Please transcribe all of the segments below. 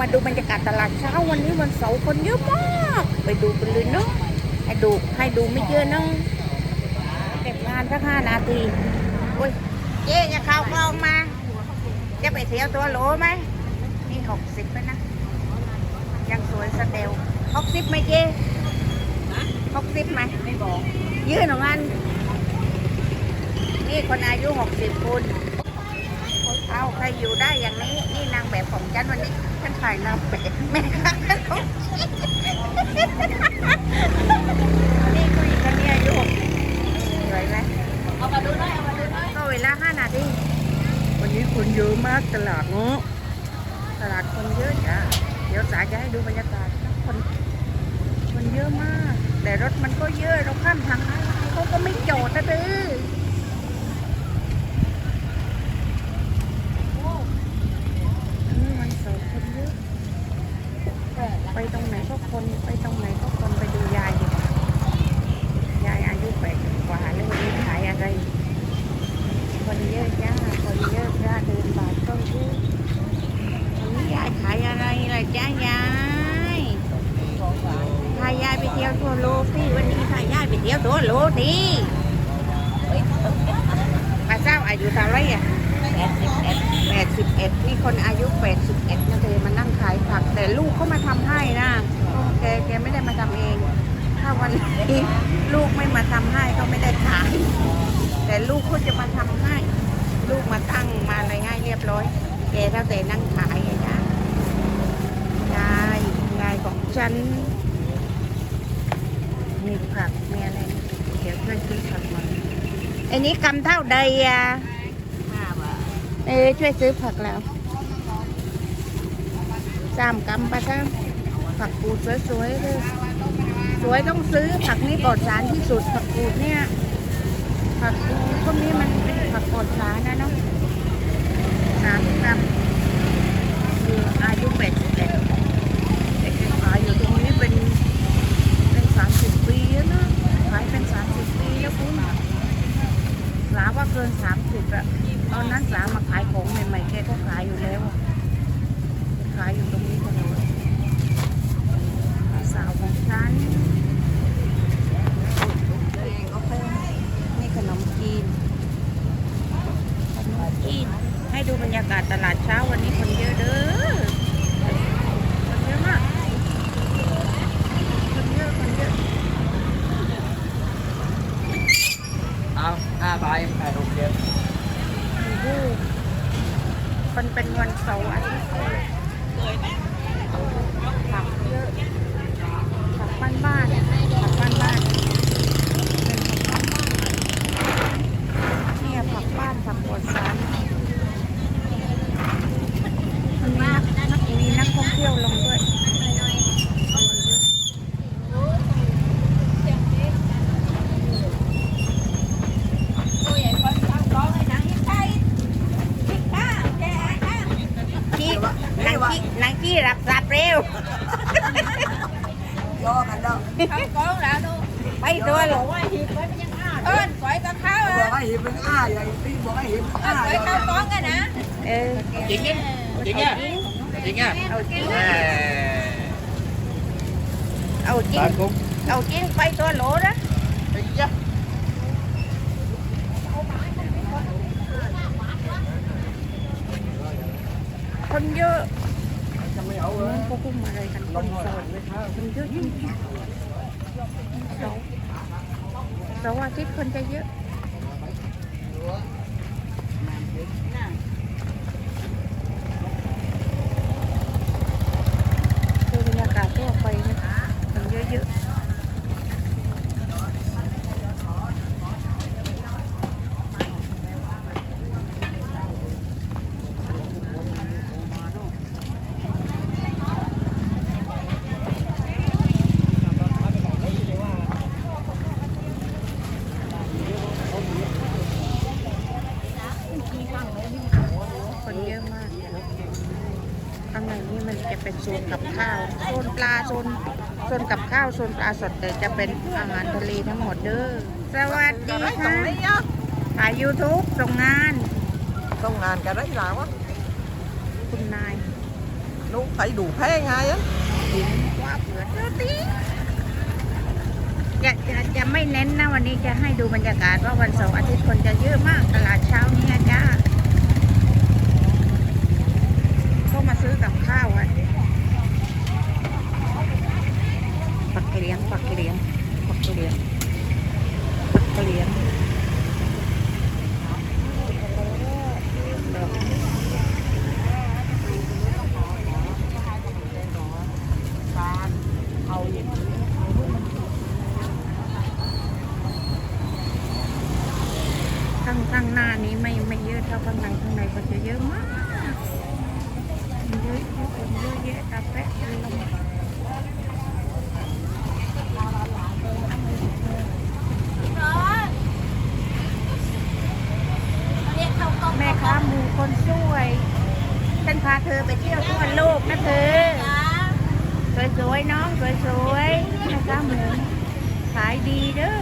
มาดูบรรยากาศตลาดเช้าวันนี้วันเสาร์คนเยอะมาก ไปดูกันเลยเนาะให้ดูให้ดูไม่เยอะเนาะเก็บงานสักห้านาทีโอ้ยเจ๊จะเข้ากล้องมา จะไปเที่ยวตัวโหลไหมนี่หกสิบแล้วนะ ยังสวยสเตลหกสิบไหมเจ๊หกสิบไหมไม่บอกยื่นของมันนี่คนอายุหกสิบคุณเอาใครอยู่ได้อย่างนี้ ของฉันวันนี้ฉันถ่ายนางแบบแม่ค้าขนมจีนนี่ผู้หญิงคนนี้อยุหกสิบสวยไหมเอามาดูหน่อยเอามาดูหน่อยก็เวลาห้านาทีวันนี้คนเยอะมากตลาดเนาะตลาดคนเยอะจ้ะเดี๋ยวสายจะให้ดูบรรยากาศคนคนเยอะมาก แต่รถมันก็เยอะเราข้ามทางเขาก็ไม่จอดนะเด้อมมันเสาร์คนเยอะ ไปตรงไหนก็คนไปตรงไหนก็คนไปดูยายดีกว่ายายอายุแปดกว่าแล้ววันนี้ขายอะไรคนเยอะจ้าคนเยอะจ้าเดินบาทก็เยอะวันนี้ยายขายอะไรล่ะจ้ายายพายายไปเที่ยวทั่วโลกพี่วันนี้พายายไปเที่ยวทั่วโลกดิป้าเจ้าอายุเท่าไหรอะ แปดสิบเอ็ดแปดสิบเอ็ดนี่คนอายุแปดสิบเอ็ดนะเธอมานั่งขายผัก แต่ลูกเขามาทำให้นะแกแกไม่ได้มาทำเอง ถ้าวันนี้ลูกไม่มาทำให้ก็ไม่ได้ขาย แต่ลูกเขาจะมาทำให้ ลูกมาตั้งมาอะไรให้เรียบร้อย แกเท่าแต่นั่งขายไงจ๊ะยายยายของฉัน มีผักมีอะไร เดี๋ยวช่วยซื้อผักมาอันนี้กำเท่าใดอะ เออช่วยซื้อผักแล้วสามกำปะจ้าผักกูดสวยๆเลยสวยต้องซื้อผักนี้ปลอดสารที่สุดผักกูดเนี่ย ผักกูดพวกนี้มันเป็นผักปลอดสารนะเนาะสามกำคืออายุแปดสิบเอ็ดแต่แกขายอยู่ตรงนี้เป็นเป็นสามสิบปีแล้วนะขายเป็นสามสิบปีแล้วคุณสาว่า เกินสามสิบอะตอนนั้นสามาขายของใหม่ๆแกก็ขายอยู่แล้วขายอยู่ตรงนี้ตลอดสาวของฉันนี่ขนมจีนขนมจีนให้ดูบรรยากาศตลาดเช้าวันนี้คนเยอะเด้อคนเยอะมากคนเยอะคนเยอะ เอา ห้าใบแปดหกเจ็ดโอ้โหมันเป็นวันเสาร์อาทิตย์ผักเยอะผักบ้านบ้านๆผักบ้านบ้านๆเป็นผักบ้านบ้านๆเนี่ยผักบ้านผักปลอดสารมีนักนักมีนักท่องเที่ยวลงด้วย ตัวใหญ่คนตั้งร้องเลยนะยิ่งใช่ยิ่งข้าแกข้า กี้นางกี้นางกี้ รับทราบเร็วย่อกันแล้วเขาโกงแล้วดูไปตัวหลงว่าหีบไว้มันยังอ้าเอิ้นปล่อยกับเขาบออะกให้หิบเป็นอ้าใหญ่ตีบอกให้หิบเอิ้อ้านปล่อยเขาโกงกันนะเออจริงเนี่ยจริงเนี่ยจริงเนี่ยเอาจริงแหมเอาจริงตากุ้งเอาจริงไปตัวโหลนะไอ้ยะ มันพวกกุ้มอะไรกันคนงสมาวยไม่ค้าคนเยอะจริงเสาเสาร์อาทิตย์คนจะเยอะาวโซนปลาโซนโซนกับข้าวโซนปลาสดแต่จะเป็นอาหารทะเลทั้งหมดเด้อสวัสดีค่ะถ่ายยูทูบส่งงานส่งงานกันได้หรือเปล่าคุณนายนุ๊กใส่ดูแพ้ไงอะว่าเผื่อเจ้ตีจะจะจะไม่เน้นนะวันนี้จะให้ดูบรรยากาศว่าวันเสาร์อาทิตย์คนจะเยอะมากตลาดเช้านี้จ้าเข้ามาซื้อกับข้าวอะ เลี้ยงฝักเลี้ยงฝักเลี้ยงฝักเลี้ยงข้างข้างหน้านี้ไม่ไม่เยอะเท่าข้างในข้างในก็จะเยอะมากเยอะเยอะเยอะเยอะตาแปะเลม เที่ยวทั่วโลกนะเธอสวยๆน้องสวยๆนะคะหมือนขายดีเด้อ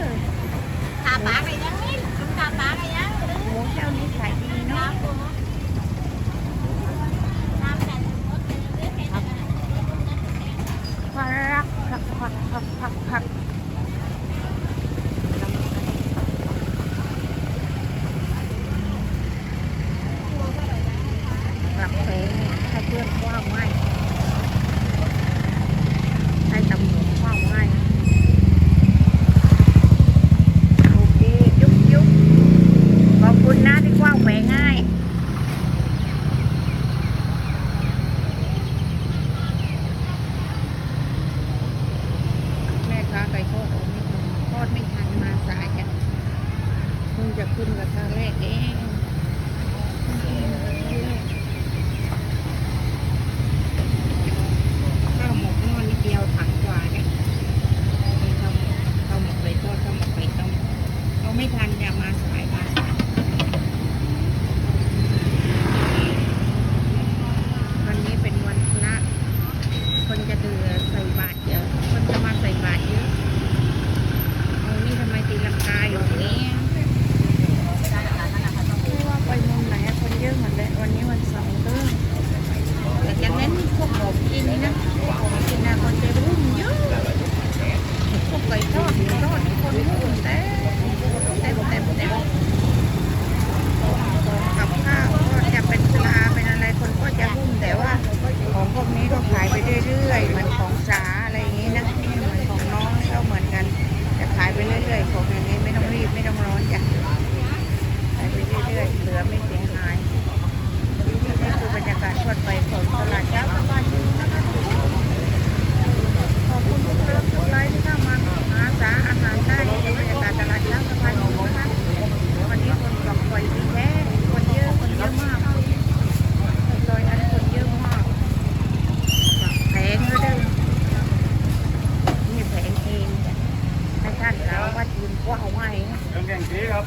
ครับ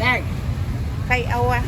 ได้ ใครเอาอะ